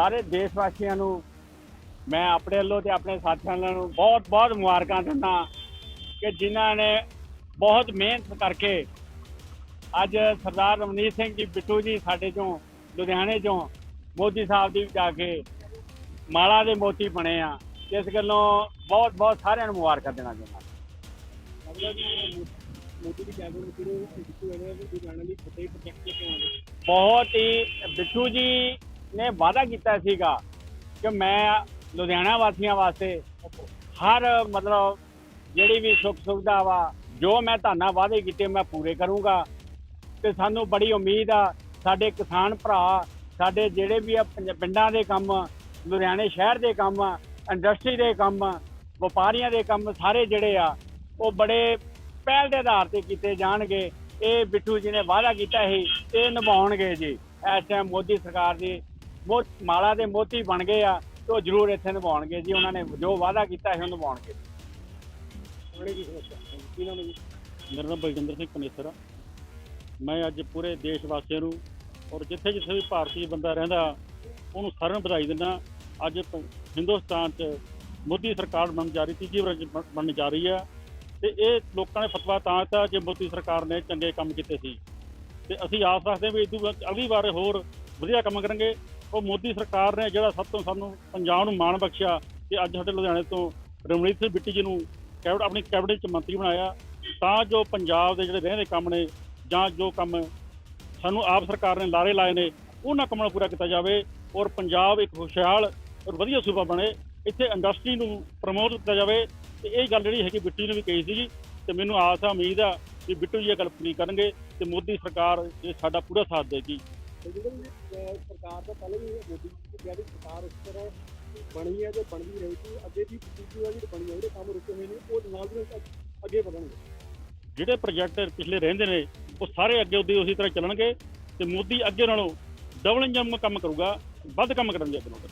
ਸਾਰੇ ਦੇਸ਼ ਵਾਸੀਆਂ ਨੂੰ ਮੈਂ ਆਪਣੇ ਵੱਲੋਂ ਤੇ ਆਪਣੇ ਸਾਥੀਆਂ ਨੂੰ ਬਹੁਤ ਬਹੁਤ ਮੁਬਾਰਕਾਂ ਦਿੰਦਾ ਕਿ ਜਿਨ੍ਹਾਂ ਨੇ ਬਹੁਤ ਮਿਹਨਤ ਕਰਕੇ ਅੱਜ ਸਰਦਾਰ ਰਮਨੀਤ ਸਿੰਘ ਜੀ ਬਿੱਟੂ ਜੀ ਸਾਡੇ ਚੋਂ ਲੁਧਿਆਣੇ ਚੋਂ ਮੋਦੀ ਸਾਹਿਬ ਦੀ ਜਾ ਕੇ ਮਾਲਾ ਦੇ ਮੋਤੀ ਬਣੇ ਆ। ਇਸ ਗੱਲੋਂ ਬਹੁਤ ਬਹੁਤ ਸਾਰਿਆਂ ਨੂੰ ਮੁਬਾਰਕਾਂ ਦੇਣਾ ਚਾਹੁੰਦਾ ਬਹੁਤ ਹੀ ਬਿੱਟੂ ਜੀ ਨੇ ਵਾਅਦਾ ਕੀਤਾ ਸੀਗਾ ਕਿ ਮੈਂ ਲੁਧਿਆਣਾ ਵਾਸੀਆਂ ਵਾਸਤੇ ਹਰ ਮਤਲਬ ਜਿਹੜੀ ਵੀ ਸੁੱਖ ਸੁਵਿਧਾ ਵਾ, ਜੋ ਮੈਂ ਤੁਹਾਨੂੰ ਵਾਅਦੇ ਕੀਤੇ ਮੈਂ ਪੂਰੇ ਕਰੂੰਗਾ। ਤੇ ਸਾਨੂੰ ਬੜੀ ਉਮੀਦ ਆ, ਸਾਡੇ ਕਿਸਾਨ ਭਰਾ, ਸਾਡੇ ਜਿਹੜੇ ਵੀ ਆ ਪੰਜ- ਪਿੰਡਾਂ ਦੇ ਕੰਮ, ਲੁਧਿਆਣੇ ਸ਼ਹਿਰ ਦੇ ਕੰਮ, ਇੰਡਸਟਰੀ ਦੇ ਕੰਮ, ਵਪਾਰੀਆਂ ਦੇ ਕੰਮ ਸਾਰੇ ਜਿਹੜੇ ਆ, ਉਹ ਬੜੇ ਪਹਿਲ ਦੇ ਆਧਾਰ ਤੇ ਕੀਤੇ ਜਾਣਗੇ। ਇਹ ਬਿੱਟੂ ਜੀ ਨੇ ਵਾਅਦਾ ਕੀਤਾ ਸੀ, ਇਹ ਨਿਭਾਉਣਗੇ ਜੀ, ਇਸ ਟਾਈਮ ਮੋਦੀ ਸਰਕਾਰ ਦੀ ਮਾਲਾ ਦੇ ਮੋਤੀ ਬਣ ਗਏ ਆ, ਤੇ ਉਹ ਜ਼ਰੂਰ ਇੱਥੇ ਨਿਭਾਉਣਗੇ ਜੀ, ਉਹਨਾਂ ਨੇ ਜੋ ਵਾਅਦਾ ਕੀਤਾ ਸੀ, ਉਹ ਨਿਭਾਉਣਗੇ। ਪਾਣੀ ਦੀ ਸਮੱਸਿਆ ਕੀ ਨਾਮ ਹੈ ਜੀ? ਮੇਰਾ ਨਾਮ ਬਲਜਿੰਦਰ ਸਿੰਘ ਕਨੇਸਰ ਆ। ਮੈਂ ਅੱਜ ਪੂਰੇ ਦੇਸ਼ ਵਾਸੀਆਂ ਨੂੰ ਔਰ ਜਿੱਥੇ ਜਿੱਥੇ ਵੀ ਭਾਰਤੀ ਬੰਦਾ ਰਹਿੰਦਾ, ਉਹਨੂੰ ਸਾਰਿਆਂ ਨੂੰ ਵਧਾਈ ਦਿੰਦਾ ਅੱਜ ਹਿੰਦੁਸਤਾਨ 'ਚ ਮੋਦੀ ਸਰਕਾਰ ਬਣਨ ਜਾ ਰਹੀ, ਤੀਜੀ ਵਾਰ ਬਣ- ਬਣਨ ਜਾ ਰਹੀ ਆ। ਤੇ ਇਹ ਲੋਕਾਂ ਨੇ ਫਤਵਾ ਤਾਂ ਦਿੱਤਾ ਜੇ ਮੋਦੀ ਸਰਕਾਰ ਨੇ ਚੰਗੇ ਕੰਮ ਕੀਤੇ ਸੀ। ਤੇ ਅਸੀਂ ਆਸ ਰੱਖਦੇ ਹਾਂ ਵੀ ਇਦੋਂ ਬਾਅਦ ਅਗਲੀ ਵਾਰ ਹੋਰ ਵਧੀਆ ਕੰਮ ਕਰਨਗੇ। ਉਹ ਮੋਦੀ ਸਰਕਾਰ ਨੇ ਜਿਹੜਾ ਸਭ ਤੋਂ ਸਾਨੂੰ ਪੰਜਾਬ ਨੂੰ ਮਾਣ ਬਖਸ਼ਿਆ ਕਿ ਅੱਜ ਸਾਡੇ ਲੁਧਿਆਣੇ ਤੋਂ ਰਮਣੀਤ ਸਿੰਘ ਬਿੱਟੀ ਜੀ ਨੂੰ ਕੈਬਨਿਟ ਆਪਣੀ ਕੈਬਨਿਟ 'ਚ ਮੰਤਰੀ ਬਣਾਇਆ, ਤਾਂ ਜੋ ਪੰਜਾਬ ਦੇ ਜਿਹੜੇ ਰਹਿੰਦੇ ਕੰਮ ਨੇ ਜਾਂ ਜੋ ਕੰਮ ਸਾਨੂੰ ਆਪ ਸਰਕਾਰ ਨੇ ਲਾਰੇ ਲਾਏ ਨੇ, ਉਹਨਾਂ ਕੰਮਾਂ ਨੂੰ ਪੂਰਾ ਕੀਤਾ ਜਾਵੇ ਔਰ ਪੰਜਾਬ ਇੱਕ ਖੁਸ਼ਹਾਲ ਔਰ ਵਧੀਆ ਸੂਬਾ ਬਣੇ, ਇੱਥੇ ਇੰਡਸਟਰੀ ਨੂੰ ਪ੍ਰਮੋਟ ਕੀਤਾ ਜਾਵੇ। ਤੇ ਇਹ ਗੱਲ ਜਿਹੜੀ ਹੈਗੀ ਬਿੱਟੀ ਨੇ ਵੀ ਕਹੀ ਸੀਗੀ, ਤੇ ਮੈਨੂੰ ਆਸ ਆ, ਉਮੀਦ ਆ ਕਿ ਬਿੱਟੂ ਜੀ ਇਹ ਗੱਲ ਪੂਰੀ ਕਰਨਗੇ ਤੇ ਮੋਦੀ ਸਰਕਾਰ ਇਹ ਸਾਡਾ ਪੂਰਾ ਸਾਥ ਦੇਗੀ। ਸਰਕਾਰ ਦਾ ਪਹਿਲੇ ਵੀ ਮੋਦੀ ਜੀ ਕਿਹਾ ਵੀ ਸਰਕਾਰ ਇਸ ਤਰ੍ਹਾਂ ਬਣੀ ਹੈ ਜੋ ਬਣਦੀ ਰਹੇਗੀ, ਅੱਗੇ ਵੀ ਦੂਜੀ ਜਿਹੜੀ ਬਣੀ ਹੈ ਜਿਹੜੇ ਕੰਮ ਰੁਕੇ ਹੋਏ ਨੇ, ਉਹ ਨਾਲ ਦੀ ਅੱਗੇ ਵਧਣਗੇ। ਜਿਹੜੇ ਪ੍ਰੋਜੈਕਟ ਪਿਛਲੇ ਰਹਿੰਦੇ ਨੇ, ਉਹ ਸਾਰੇ ਅੱਗੇ ਉਹਦੀ ਉਸੇ ਤਰ੍ਹਾਂ ਚੱਲਣਗੇ ਤੇ ਮੋਦੀ ਅੱਗੇ ਨਾਲੋਂ ਡਬਲ ਇੰਜਨ ਕੰਮ ਕਰੂਗਾ, ਵੱਧ ਕੰਮ ਕਰਨਗੇ ਅੱਗੇ ਨਾਲੋਂ।